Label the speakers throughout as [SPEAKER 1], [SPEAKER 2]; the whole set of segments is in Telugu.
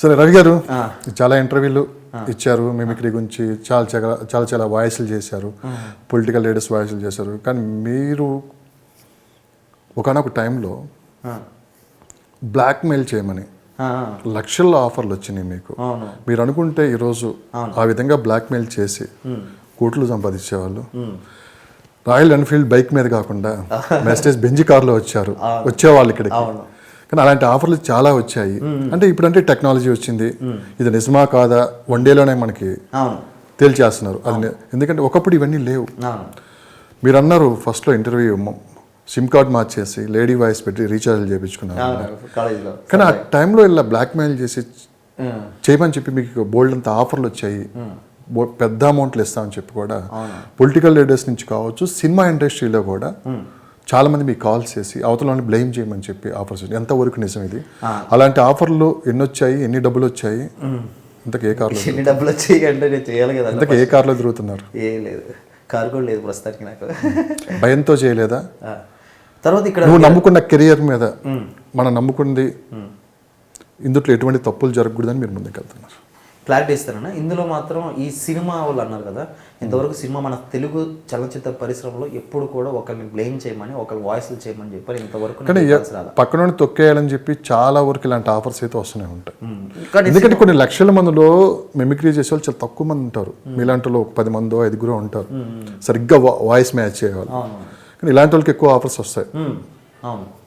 [SPEAKER 1] సరే రవి గారు చాలా ఇంటర్వ్యూలు ఇచ్చారు మిమిక్రీ గురించి చాలా చాలా చాలా చాలా వాయిస్లు చేశారు పొలిటికల్ లీడర్స్ వాయిస్లు చేశారు. కానీ మీరు ఒకనొక టైంలో బ్లాక్మెయిల్ చేయమని లక్షల్లో ఆఫర్లు వచ్చినాయి మీకు. మీరు అనుకుంటే ఈరోజు ఆ విధంగా బ్లాక్మెయిల్ చేసి కోట్లు సంపాదించేవాళ్ళు. రాయల్ ఎన్ఫీల్డ్ బైక్ మీద కాకుండా మెస్టేజ్ బెంజి కార్లో వచ్చారు వచ్చేవాళ్ళు ఇక్కడికి. కానీ అలాంటి ఆఫర్లు చాలా వచ్చాయి. అంటే ఇప్పుడంటే టెక్నాలజీ వచ్చింది. ఇది నిజమా కాదా? వన్ డేలోనే మనకి తేల్చేస్తున్నారు. అది ఎందుకంటే ఒకప్పుడు ఇవన్నీ లేవు. మీరు అన్నారు ఫస్ట్లో ఇంటర్వ్యూ సిమ్ కార్డ్ మార్చేసి లేడీ వాయిస్ పెట్టి రీఛార్జ్ చేయించుకున్నారు కానీ ఆ టైంలో ఇలా బ్లాక్మెయిల్ చేసి చేయమని చెప్పి మీకు బోల్డ్ అంత ఆఫర్లు వచ్చాయి. పెద్ద అమౌంట్లు ఇస్తామని చెప్పి కూడా పొలిటికల్ లీడర్స్ నుంచి కావచ్చు సినిమా ఇండస్ట్రీలో కూడా చాలా మంది మీకు కాల్స్ చేసి అవతలని బ్లేమ్ చేయమని చెప్పి ఆఫర్స్ వచ్చాయి. ఎంతవరకు నిజం ఇది? అలాంటి ఆఫర్లు ఎన్ని వచ్చాయి ఎన్ని డబ్బులు వచ్చాయి ఇంతకు ఏ కార్లో
[SPEAKER 2] ఎన్ని డబ్బులు వచ్చాయి అంటే నేను చేయాలి కదా
[SPEAKER 1] ఇంతకు ఏ కార్లో తిరుగుతున్నారు
[SPEAKER 2] ఏ లేదు. కారు కూడా లేదు ప్రస్తుతానికి నాకు.
[SPEAKER 1] భయంతో చేయలేదా.
[SPEAKER 2] తర్వాత ఇక్కడ
[SPEAKER 1] నువ్వు నమ్ముకున్న కెరియర్ మీద మనం నమ్ముకుంది ఇందుట్లో ఎటువంటి తప్పులు జరగకూడదని మీరు ముందుకు వెళ్తున్నారు
[SPEAKER 2] క్లారిటీ ఇస్తానన్నా ఇందులో మాత్రం ఈ సినిమా వాళ్ళు అన్నారు కదా ఇంతవరకు సినిమా మన తెలుగు చలనచిత్ర పరిశ్రమలో ఎప్పుడు కూడా ఒకరిని బ్లేమ్ చేయమని ఒకరి వాయిస్లు చేయమని చెప్పారు. ఇంతవరకు.
[SPEAKER 1] పక్కన తొక్కేయాలని చెప్పి చాలా వరకు ఇలాంటి ఆఫర్స్ అయితే వస్తూనే ఉంటాయి. ఎందుకంటే కొన్ని లక్షల మందిలో మిమిక్రీ చేసే వాళ్ళు చాలా తక్కువ మంది ఉంటారు. మీలాంటి వాళ్ళు ఒక పది మందో ఐదుగురో ఉంటారు. సరిగ్గా వాయిస్ మ్యాచ్ చేయాలి కానీ ఇలాంటి వాళ్ళకి ఎక్కువ ఆఫర్స్ వస్తాయి.
[SPEAKER 2] అవును.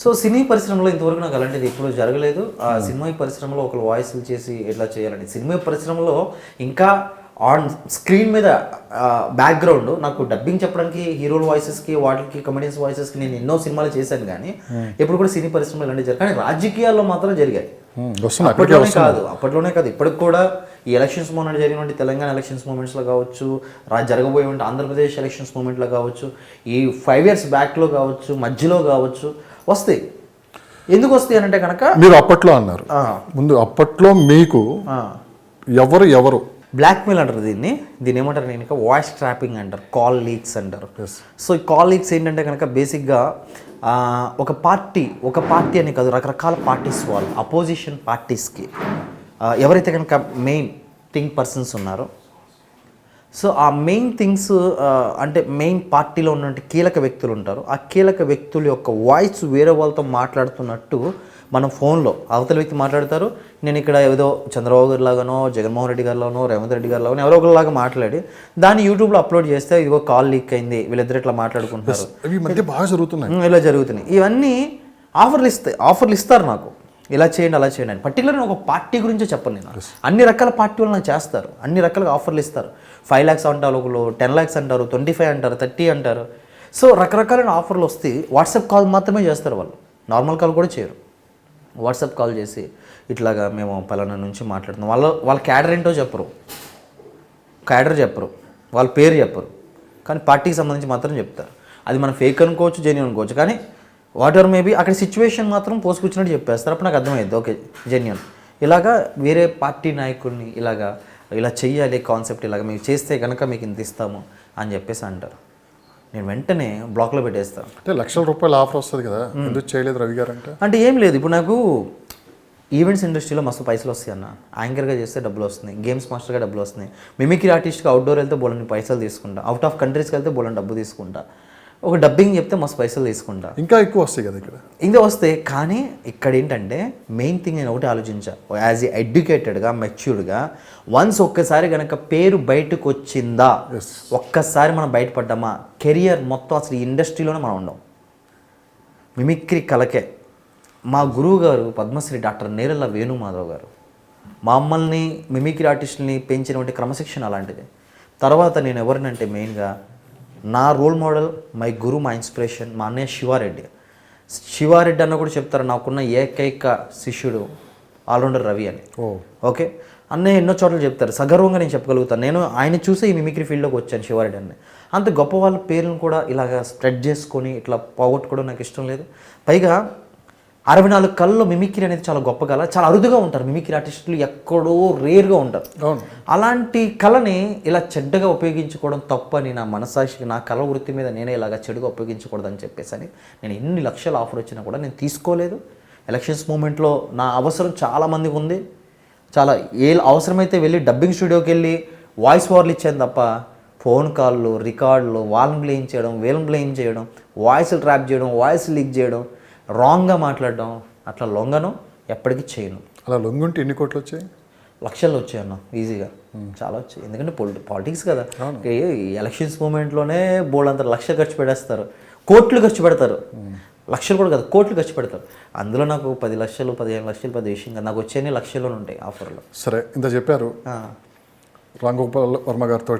[SPEAKER 2] సో సినీ పరిశ్రమలో ఇంతవరకు నాకు అలాంటిది ఎప్పుడూ జరగలేదు. ఆ సినిమా పరిశ్రమలో ఒకరు వాయిస్లు చేసి ఎట్లా చేయాలని సినిమా పరిశ్రమలో ఇంకా ఆన్ స్క్రీన్ మీద బ్యాక్గ్రౌండ్ నాకు డబ్బింగ్ చెప్పడానికి హీరోల వాయిసెస్కి వాటికి కమెడియన్స్ వాయిసెస్కి నేను ఎన్నో సినిమాలు చేశాను కానీ ఎప్పుడు కూడా సినీ పరిశ్రమలో ఇలాంటివి జరగదు కానీ రాజకీయాల్లో మాత్రం జరిగాయి.
[SPEAKER 1] అక్కడికే
[SPEAKER 2] అప్పట్లోనే కాదు అప్పట్లోనే కాదు. ఇప్పటికి కూడా ఈ ఎలక్షన్స్ మూమెంట్ జరిగినటువంటి తెలంగాణ ఎలక్షన్స్ మూమెంట్స్లో కావచ్చు రా జరగబోయేటువంటి ఆంధ్రప్రదేశ్ ఎలక్షన్స్ మూమెంట్లో కావచ్చు ఈ ఫైవ్ ఇయర్స్ బ్యాక్లో కావచ్చు మధ్యలో కావచ్చు వస్తాయి. ఎందుకు వస్తాయి అని అంటే కనుక
[SPEAKER 1] మీరు అప్పట్లో అన్నారు. ముందు అప్పట్లో మీకు ఎవరు ఎవరు?
[SPEAKER 2] బ్లాక్మెయిల్ అంటారు దీన్ని. దీన్ని ఏమంటారు నేను ఇంకా? వాయిస్ ట్రాపింగ్ అంటారు. కాల్ లీక్స్ అంటారు. సో ఈ కాల్ లీక్స్ ఏంటంటే కనుక బేసిక్గా ఒక పార్టీ ఒక పార్టీ అని కాదు రకరకాల పార్టీస్ వాళ్ళు అపోజిషన్ పార్టీస్కి ఎవరైతే కనుక మెయిన్ థింక్ పర్సన్స్ ఉన్నారో సో ఆ మెయిన్ థింగ్స్ అంటే మెయిన్ పార్టీలో ఉన్నటువంటి కీలక వ్యక్తులు ఉంటారు. ఆ కీలక వ్యక్తుల యొక్క వాయిస్ వేరే వాళ్ళతో మాట్లాడుతున్నట్టు మనం ఫోన్లో అవతల వ్యక్తి మాట్లాడతారు. నేను ఇక్కడ ఏదో చంద్రబాబు గారి లాగానో జగన్మోహన్ రెడ్డి గారిలోనో రేవంత్ రెడ్డి గారిలోనో ఎవరో ఒకరిలాగా మాట్లాడి దాన్ని యూట్యూబ్లో అప్లోడ్ చేస్తే ఇదిగో కాల్ లీక్ అయింది వీళ్ళిద్దరు ఇట్లా మాట్లాడుకుంటున్నారు.
[SPEAKER 1] బాగా జరుగుతున్నాయి.
[SPEAKER 2] ఇలా జరుగుతున్నాయి. ఇవన్నీ ఆఫర్లు ఇస్తాయి ఆఫర్లు ఇస్తారు నాకు. ఇలా చేయండి అలా చేయండి అని. పర్టికులర్ ఒక పార్టీ గురించే చెప్పను నేను. అన్ని రకాల పార్టీ వాళ్ళు నాకు చేస్తారు. అన్ని రకాలుగా ఆఫర్లు ఇస్తారు ఫైవ్ ల్యాక్స్ అంటారు ఒకరు టెన్ ల్యాక్స్ అంటారు ట్వంటీ ఫైవ్ అంటారు థర్టీ అంటారు. సో రకరకాలైన ఆఫర్లు వస్తే వాట్సాప్ కాల్ మాత్రమే చేస్తారు వాళ్ళు. నార్మల్ కాల్ కూడా చేయరు. వాట్సాప్ కాల్ చేసి ఇట్లాగా మేము పలానా నుంచి మాట్లాడుతున్నాం. వాళ్ళ వాళ్ళ క్యాడర్ ఏంటో చెప్పరు. క్యాడర్ చెప్పరు. వాళ్ళ పేరు చెప్పరు. కానీ పార్టీకి సంబంధించి మాత్రం చెప్తారు. అది మనం ఫేక్ అనుకోవచ్చు జెన్యున్ అనుకోవచ్చు. కానీ వాట్ ఎవర్ మేబీ అక్కడ సిచ్యువేషన్ మాత్రం పోసుకొచ్చినట్టు చెప్పేస్తారు. అప్పుడు నాకు అర్థమైంది. ఓకే జెన్యున్ ఇలాగా వేరే పార్టీ నాయకుడిని ఇలాగా ఇలా చెయ్యాలి కాన్సెప్ట్ ఇలాగ మీరు చేస్తే కనుక మీకు ఇంత ఇస్తాము అని చెప్పేసి అంటారు. నేను వెంటనే బ్లాక్లో పెట్టేస్తాను
[SPEAKER 1] అంటే లక్షల రూపాయల ఆఫర్ వస్తుంది కదా ఎందుకు చేయలేదు రవి గారు అంటే?
[SPEAKER 2] అంటే ఏం లేదు ఇప్పుడు నాకు ఈవెంట్స్ ఇండస్ట్రీలో మస్తు పైసలు వస్తాయి అన్న. యాంకర్గా చేస్తే డబ్బులు వస్తున్నాయి గేమ్స్ మాస్టర్గా డబ్బులు వస్తున్నాయి. మిమిక్రీ ఆర్టిస్ట్గా అవుట్డోర్ వెళ్తే బోలని పైసలు తీసుకుంటా అవుట్ ఆఫ్ కంట్రీస్కి వెళ్తే బోలని డబ్బు తీసుకుంటా. ఒక డబ్బింగ్ చెప్తే మస్తు పైసలు తీసుకుంటా.
[SPEAKER 1] ఇంకా ఎక్కువ వస్తాయి కదా ఇక్కడ?
[SPEAKER 2] ఇంకా వస్తే కానీ ఇక్కడ ఏంటంటే మెయిన్ థింగ్ నేను ఒకటి ఆలోచించా. యాజ్ ఏ ఎడ్యుకేటెడ్గా మెచ్యూర్డ్గా వన్స్ ఒక్కసారి కనుక పేరు బయటకు వచ్చిందా ఒక్కసారి మనం బయటపడ్డామా కెరియర్ మొత్తం అసలు ఈ ఇండస్ట్రీలోనే మనం ఉండం. మిమిక్రీ కలకే. మా గురువు గారు పద్మశ్రీ డాక్టర్ నేరల్ల వేణుమాధవ్ గారు మమ్మల్ని మిమిక్రీ ఆర్టిస్టుల్ని పెంచినటువంటి క్రమశిక్షణ అలాంటిది. తర్వాత నేను ఎవరినంటే మెయిన్గా నా రోల్ మోడల్ మై గురు మా ఇన్స్పిరేషన్ మా అన్నయ్య శివారెడ్డి. శివారెడ్డి అన్న కూడా చెప్తారు నాకున్న ఏకైక శిష్యుడు ఆల్రౌండర్ రవి అని.
[SPEAKER 1] ఓ.
[SPEAKER 2] ఓకే? అన్నయ్య ఎన్నో చోట్ల చెప్తారు సగర్వంగా నేను చెప్పగలుగుతాను. నేను ఆయన చూసే ఈ మిమిక్రీ ఫీల్డ్లోకి వచ్చాను శివారెడ్డి అన్న అంత గొప్ప వాళ్ళ పేర్లను కూడా ఇలాగ స్ప్రెడ్ చేసుకొని ఇట్లా పోగొట్టుకోవడం నాకు ఇష్టం లేదు. పైగా అరవై నాలుగు కళ్ళలో మిమిక్రీ అనేది చాలా గొప్ప కళ చాలా అరుదుగా ఉంటారు. మిమిక్రీ ఆర్టిస్టులు ఎక్కడో రేర్గా ఉంటారు. అలాంటి కళని ఇలా చెడ్డగా ఉపయోగించుకోవడం తప్పని నా మనసాక్షికి నా కళ వృత్తి మీద నేనే ఇలాగా చెడుగా ఉపయోగించకూడదని చెప్పేసి అని నేను ఎన్ని లక్షల ఆఫర్ వచ్చినా కూడా నేను తీసుకోలేదు. ఎలక్షన్స్ మూమెంట్లో నా అవసరం చాలా మందికి ఉంది. చాలా ఏ అవసరమైతే వెళ్ళి డబ్బింగ్ స్టూడియోకి వెళ్ళి వాయిస్ ఓవర్లు ఇచ్చాను తప్ప ఫోన్ కాళ్ళు రికార్డులు వాళ్ళని బ్లేమ్ చేయడం వీళ్ళని బ్లేమ్ చేయడం వాయిస్ ట్రాప్ చేయడం వాయిస్ లీక్ చేయడం రాంగ్గా మాట్లాడడం అట్లా లొంగను ఎప్పటికీ చేయను.
[SPEAKER 1] అలా లొంగుంటే ఎన్ని కోట్లు వచ్చాయి?
[SPEAKER 2] లక్షల్లో వచ్చాయి అన్న ఈజీగా. చాలా వచ్చాయి. ఎందుకంటే పొలి పాలిటిక్స్ కదా. ఎలక్షన్స్ మూమెంట్లోనే బోల్డ్ అంత లక్షలు ఖర్చు పెట్టేస్తారు. కోట్లు ఖర్చు పెడతారు. లక్షలు కూడా కదా కోట్లు ఖర్చు పెడతారు. అందులో నాకు పది లక్షలు పదిహేను లక్షలు పది విషయం కదా. నాకు వచ్చేవి లక్షల్లోనే ఉంటాయి ఆఫర్లు.
[SPEAKER 1] సరే ఇంత చెప్పారు. రామ్ గోపాల్ వర్మ గారితో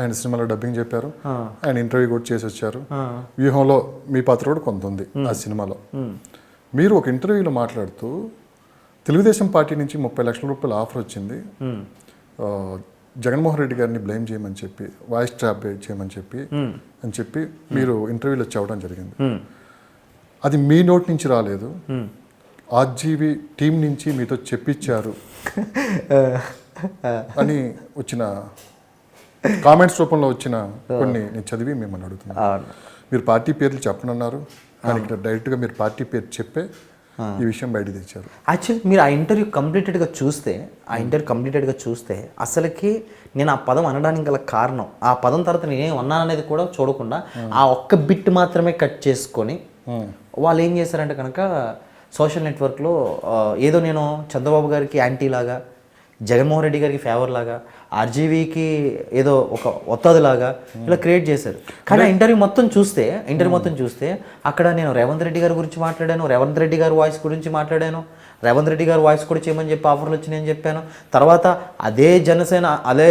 [SPEAKER 1] ఆయన సినిమాలో డబ్బింగ్ చెప్పారు. ఆయన ఇంటర్వ్యూ కూడా చేసి వచ్చారు. వ్యూహంలో మీ పాత్ర కూడా కొంత ఉంది ఆ సినిమాలో. మీరు ఒక ఇంటర్వ్యూలో మాట్లాడుతూ తెలుగుదేశం పార్టీ నుంచి ముప్పై లక్షల రూపాయల ఆఫర్ వచ్చింది. జగన్మోహన్ రెడ్డి గారిని బ్లేమ్ చేయమని చెప్పి వాయిస్ ట్రాప్ చేయమని చెప్పి అని చెప్పి మీరు ఇంటర్వ్యూలో చెప్పడం జరిగింది. అది మీ నోటి నుంచి రాలేదు. ఆర్జీవి టీం నుంచి మీతో చెప్పించారు. అని వచ్చిన కామెంట్స్ రూపంలో వచ్చిన కొన్ని నేను చదివి మిమ్మల్ని అడుగుతున్నాను. మీరు పార్టీ పేర్లు చెప్పనన్నారు కానీ ఇక్కడ డైరెక్ట్గా మీరు పార్టీ పేరు చెప్పే ఈ విషయం బయట తెచ్చారు.
[SPEAKER 2] యాక్చువల్లీ మీరు ఆ ఇంటర్వ్యూ కంప్లీటెడ్గా చూస్తే ఆ ఇంటర్వ్యూ కంప్లీటెడ్గా చూస్తే అసలుకి నేను ఆ పదం అనడానికి గల కారణం ఆ పదం తర్వాత నేనేం అన్నాను అనేది కూడా చూడకుండా ఆ. ఒక్క బిట్ మాత్రమే కట్ చేసుకొని వాళ్ళు ఏం చేశారంటే కనుక సోషల్ నెట్వర్క్లో ఏదో నేను చంద్రబాబు గారికి యాంటీ లాగా జగన్మోహన్ రెడ్డి గారికి ఫేవర్ లాగా ఆర్జీవీకి ఏదో ఒక ఒత్తాది లాగా ఇలా క్రియేట్ చేశారు. కానీ ఆ ఇంటర్వ్యూ మొత్తం చూస్తే ఇంటర్వ్యూ మొత్తం చూస్తే అక్కడ నేను రేవంత్ రెడ్డి గారి గురించి మాట్లాడాను రేవంత్ రెడ్డి గారి వాయిస్ గురించి మాట్లాడాను రేవంత్ రెడ్డి గారు వాయిస్ కూడా చేయమని చెప్పి ఆఫర్లు వచ్చినాయని చెప్పాను. తర్వాత అదే జనసేన అదే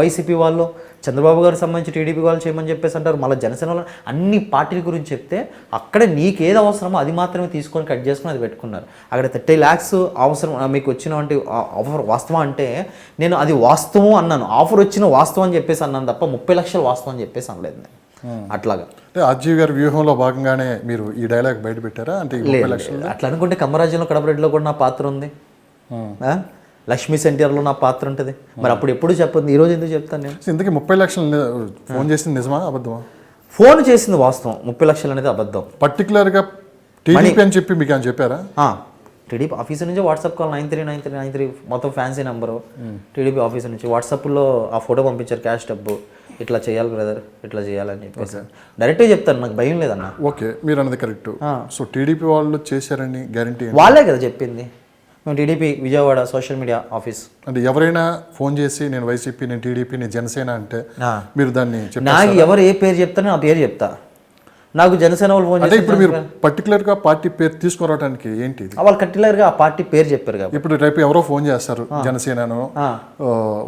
[SPEAKER 2] వైసీపీ వాళ్ళు చంద్రబాబు గారికి సంబంధించి టీడీపీ వాళ్ళు చేయమని చెప్పేసి అంటారు. మళ్ళీ జనసేన వాళ్ళు అన్ని పార్టీల గురించి చెప్తే అక్కడే నీకు ఏది అవసరమో అది మాత్రమే తీసుకొని కట్ చేసుకొని అది పెట్టుకున్నారు. అక్కడ థర్టీ ల్యాక్స్ అవసరం మీకు వచ్చినటువంటి ఆఫర్ వాస్తవం అంటే నేను అది వాస్తవం అన్నాను. ఆఫర్ వచ్చిన వాస్తవం అని చెప్పేసి అన్నాను తప్ప ముప్పై లక్షలు వాస్తవం అని చెప్పేసి అనలేదు నేను. అట్లాగా.
[SPEAKER 1] అంటే ఆర్జీవి గారి వ్యూహంలో భాగంగానే మీరు ఈ డైలాగ్ బయట పెట్టారా? అంటే
[SPEAKER 2] అట్లా అనుకుంటే కమ్మరాజ్యంలో కడపరెడ్డిలో కూడా నా పాత్ర ఉంది. ఆ? లక్ష్మీ సెంటర్లో నా పాత్ర ఉంటుంది. మరి అప్పుడు ఎప్పుడు చెప్పదు ఈ రోజు ఎందుకు చెప్తాను నేను?
[SPEAKER 1] ఇంతకీ ముప్పై లక్షలు ఫోన్ చేసింది నిజమా అబద్ధమా?
[SPEAKER 2] ఫోన్ చేసింది వాస్తవం. ముప్పై లక్షలు అనేది అబద్ధం.
[SPEAKER 1] పర్టికులర్గా టీడీపీ అని చెప్పి మీకు అని చెప్పారా?
[SPEAKER 2] టీడీపీ ఆఫీసర్ నుంచి WhatsApp call nine three nine three nine three మొత్తం ఫ్యాన్సీ నెంబరు. టీడీపీ ఆఫీసర్ నుంచి వాట్సాప్లో ఆ ఫోటో పంపించారు క్యాష్ డబ్బు. ఇట్లా చేయాలి బ్రదర్ ఇట్లా చేయాలని చెప్పేసి. డైరెక్ట్గా చెప్తాను నాకు భయం లేదన్న.
[SPEAKER 1] ఓకే మీరు అన్నది కరెక్ట్. సో టీడీపీ వాళ్ళు చేశారని గ్యారంటీ
[SPEAKER 2] వాళ్ళే కదా చెప్పింది. TDP Vijayawada social media office.
[SPEAKER 1] అంటే ఎవరైనా ఫోన్ చేసి నేను వైసీపీ నేను టీడీపీ నేను జనసేన అంటే మీరు దాన్ని
[SPEAKER 2] నాకు ఎవరు ఏ పేరు చెప్తారో ఆ పేరు చెప్తా. నాకు జనసేన వాళ్ళు ఫోన్
[SPEAKER 1] అంటే ఇప్పుడు మీరు పర్టికులర్గా పార్టీ పేరు తీసుకురావడానికి ఏంటి ఇది?
[SPEAKER 2] వాళ్ళు కట్టిలర్గా ఆ పార్టీ పేరు చెప్పారు కాబట్టి.
[SPEAKER 1] ఇప్పుడు రేపు ఎవరో ఫోన్ చేస్తారు జనసేనను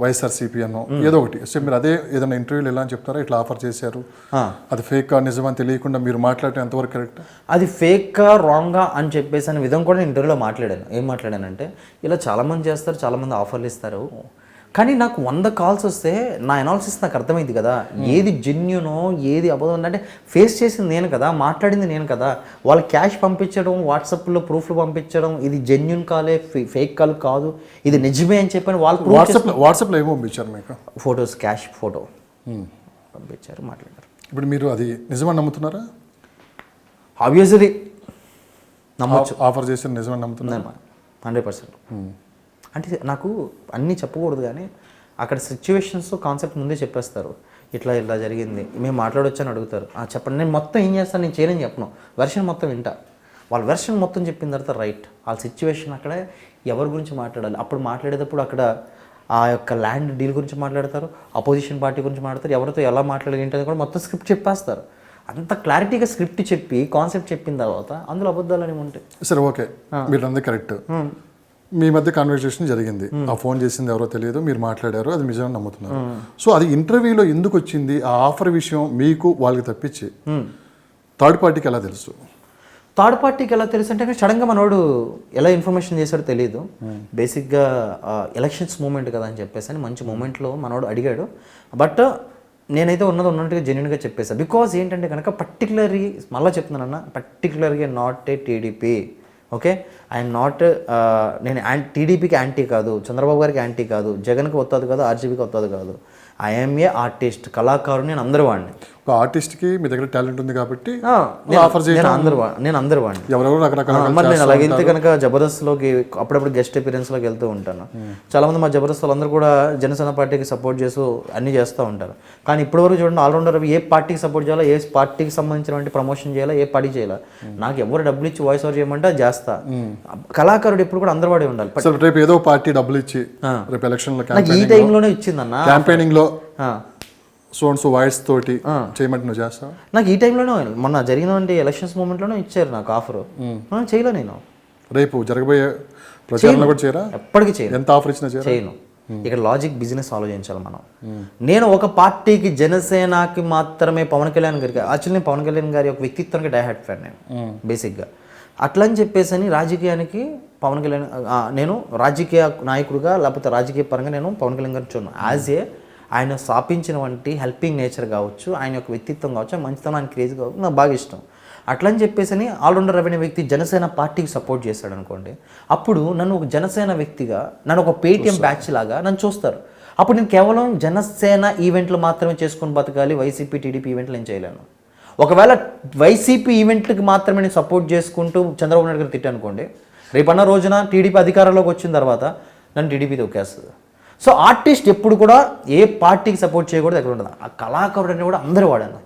[SPEAKER 1] వైఎస్ఆర్సీపీ అను ఏదో ఒకటి. సో మీరు అదే ఏదైనా ఇంటర్వ్యూలు ఎలా అని చెప్తారా? ఇట్లా ఆఫర్ చేశారు. అది ఫేక్ నిజమని తెలియకుండా మీరు మాట్లాడటం ఎంతవరకు కరెక్ట్
[SPEAKER 2] అది ఫేక్గా రాంగా అని చెప్పేసి అనే విధం కూడా ఇంటర్వ్యూలో మాట్లాడాను. ఏం మాట్లాడానంటే ఇలా చాలామంది చేస్తారు చాలామంది ఆఫర్లు ఇస్తారు. కానీ నాకు వంద కాల్స్ వస్తే నా అనాలిసిస్ నాకు అర్థమైంది కదా. ఏది జెన్యునో ఏది అబద్ధం? అంటే ఫేస్ చేసింది నేను కదా మాట్లాడింది నేను కదా. వాళ్ళు క్యాష్ పంపించడం వాట్సాప్లో ప్రూఫ్లు పంపించడం ఇది జెన్యున్ కాలే ఫేక్ కాల్ కాదు. ఇది నిజమే అని చెప్పని వాళ్ళు
[SPEAKER 1] వాట్సాప్ వాట్సాప్లో ఏమో పంపించారు మీకు?
[SPEAKER 2] ఫొటోస్ క్యాష్ ఫోటో పంపించారు మాట్లాడారు.
[SPEAKER 1] ఇప్పుడు మీరు అది నిజమని నమ్ముతున్నారా?
[SPEAKER 2] ఆబ్వియస్లీ నమ్మొచ్చు.
[SPEAKER 1] ఆఫర్ చేసిన నిజమని నమ్ముతున్నారా?
[SPEAKER 2] Hundred percent. అంటే నాకు అన్నీ చెప్పకూడదు కానీ అక్కడ సిచ్యువేషన్స్ కాన్సెప్ట్ ముందే చెప్పేస్తారు. ఇట్లా ఇలా జరిగింది మేము మాట్లాడొచ్చు అని అడుగుతారు. "ఆ, చెప్పండి. నేను మొత్తం ఏం చేస్తాను? నేను చేయనని చెప్పను. వెర్షన్ మొత్తం వింటా. వాళ్ళ వెర్షన్ మొత్తం చెప్పిన తర్వాత రైట్ వాళ్ళ సిచ్యువేషన్ అక్కడ ఎవరి గురించి మాట్లాడాలి? అప్పుడు మాట్లాడేటప్పుడు అక్కడ ఆ యొక్క ల్యాండ్ డీల్ గురించి మాట్లాడతారు. అపోజిషన్ పార్టీ గురించి మాట్లాడతారు. ఎవరితో ఎలా మాట్లాడాలి ఏంటి అనేది కూడా మొత్తం స్క్రిప్ట్ చెప్పేస్తారు. అంత క్లారిటీగా స్క్రిప్ట్ చెప్పి కాన్సెప్ట్ చెప్పిన తర్వాత అందులో అబద్ధాలు అనేవి ఉంటాయి.
[SPEAKER 1] సరే ఓకే. మీరు కరెక్ట్ మీ మధ్య కాన్వర్సేషన్ జరిగింది. ఆ ఫోన్ చేసింది ఎవరో తెలియదు మీరు మాట్లాడారు అది నిజమని నమ్ముతున్నారు. సో అది ఇంటర్వ్యూలో ఎందుకు వచ్చింది ఆ ఆఫర్ విషయం మీకు వాళ్ళకి తప్పించి థర్డ్ పార్టీకి ఎలా తెలుసు?
[SPEAKER 2] థర్డ్ పార్టీకి ఎలా తెలుసు అంటే సడన్గా మనోడు ఎలా ఇన్ఫర్మేషన్ చేశాడో తెలియదు బేసిక్గా ఎలక్షన్స్ మూమెంట్ కదా అని చెప్పేసి అని మంచి మూమెంట్లో మనోడు అడిగాడు. బట్ నేనైతే ఉన్నది ఉన్నట్టుగా జెన్యున్గా చెప్పేసాను బికాజ్ ఏంటంటే కనుక పర్టికులర్లీ మళ్ళీ చెప్తున్నానన్న పర్టికులర్గా not a TDP okay? I'm not uh, నేను టీడీపీకి యాంటీ కాదు చంద్రబాబు గారికి యాంటీ కాదు జగన్కి వస్తుంది కాదు ఆర్జీబీకి వస్తుంది కాదు. ఐఎమ్ ఏ ఆర్టిస్ట్ కళాకారుని నేను అందరు వాడిని.
[SPEAKER 1] ఒక ఆర్టిస్ట్కి మీ దగ్గర టాలెంట్ ఉంది కాబట్టి
[SPEAKER 2] నేను
[SPEAKER 1] ఆఫర్ చేసి
[SPEAKER 2] నేను అందరు నేను అందరు వాడిని.
[SPEAKER 1] ఎవరెవరు రకరకాల
[SPEAKER 2] మరి నేను అలాగే ఇంతే కనుక జబర్దస్త్లోకి అప్పుడప్పుడు గెస్ట్ అపీరెన్స్లోకి వెళ్తూ ఉంటాను. చాలా మంది మా జబర్దస్త్ వాళ్ళందరూ కూడా జనసేన పార్టీకి సపోర్ట్ చేస్తూ అన్ని చేస్తూ ఉంటారు. కానీ ఇప్పటివరకు చూడండి ఆల్రౌండర్ ఏ పార్టీకి సపోర్ట్ చేయాలో ఏ పార్టీకి సంబంధించినటువంటి ప్రమోషన్ చేయాలా ఏ పార్టీ చేయాలా? నాకు ఎవరు డబ్బులు ఇచ్చి వాయిస్ ఓవర్ చేయమంటే అది చేస్తా. కళాకారుడు ఎప్పుడు కూడా అందరు వాడే ఉండాలి.
[SPEAKER 1] రేపు ఏదో పార్టీ డబ్బులు ఇచ్చి రేపు ఎలక్షన్
[SPEAKER 2] ఈ టైంలోనే ఇచ్చిందన్న.
[SPEAKER 1] క్యాంపెయినింగ్లో
[SPEAKER 2] ఆ.
[SPEAKER 1] సోన్స్ వాయిస్ తోటి చేయమంటే నువ్వు చేస్తావు?
[SPEAKER 2] నాకు ఈ టైంలోనే మొన్న జరిగినటువంటి ఎలక్షన్స్ మూమెంట్లోనే ఇచ్చారు నాకు ఆఫర్ చేయలే నేను.
[SPEAKER 1] రేపు జరగబోయే ప్రచారంలో కూడా చేయరా?
[SPEAKER 2] ఎప్పటికీ చేయను.
[SPEAKER 1] ఎంత ఆఫర్ ఇచ్చినా
[SPEAKER 2] చేయను. ఇక్కడ లాజిక్ బిజినెస్ ఆలోచించాలి మనం. నేను ఒక పార్టీకి జనసేనకి మాత్రమే పవన్ కళ్యాణ్ గారికి యాక్చువల్లీ పవన్ కళ్యాణ్ గారి ఒక వ్యక్తిత్వానికి డైహార్ట్ ఫ్యాన్ నేను బేసిక్గా అట్లా అని చెప్పేసి అని రాజకీయానికి పవన్ కళ్యాణ్ నేను రాజకీయ నాయకుడిగా లేకపోతే రాజకీయ పరంగా నేను పవన్ కళ్యాణ్ గారిని చూడను. యాజ్ ఏ ఆయన స్థాపించినటువంటి హెల్పింగ్ నేచర్ కావచ్చు ఆయన యొక్క వ్యక్తిత్వం కావచ్చు మంచితనం ఆయన క్రేజ్ కావచ్చు నాకు బాగా ఇష్టం. అట్లా అని చెప్పేసి అని ఆల్రౌండర్ అనే వ్యక్తి జనసేన పార్టీకి సపోర్ట్ చేశాడు అనుకోండి అప్పుడు నన్ను ఒక జనసేన వ్యక్తిగా నన్ను ఒక పేటిఎం బ్యాచ్ లాగా నన్ను చూస్తారు. అప్పుడు నేను కేవలం జనసేన ఈవెంట్లు మాత్రమే చేసుకొని బతకాలి వైసీపీ టీడీపీ ఈవెంట్లు నేను చేయలేను. ఒకవేళ వైసీపీ ఈవెంట్లకి మాత్రమే నేను సపోర్ట్ చేసుకుంటూ చంద్రబాబు నాయుడు గారు తిట్టాను అనుకోండి రేపన్న రోజున టీడీపీ అధికారంలోకి వచ్చిన తర్వాత నన్ను టీడీపీ తొక్కేస్తుంది సో ఆర్టిస్ట్ ఎప్పుడు కూడా ఏ పార్టీకి సపోర్ట్ చేయకూడదు ఎక్కడ ఉండదు. ఆ కళాకారుడు కూడా అందరూ వాడాను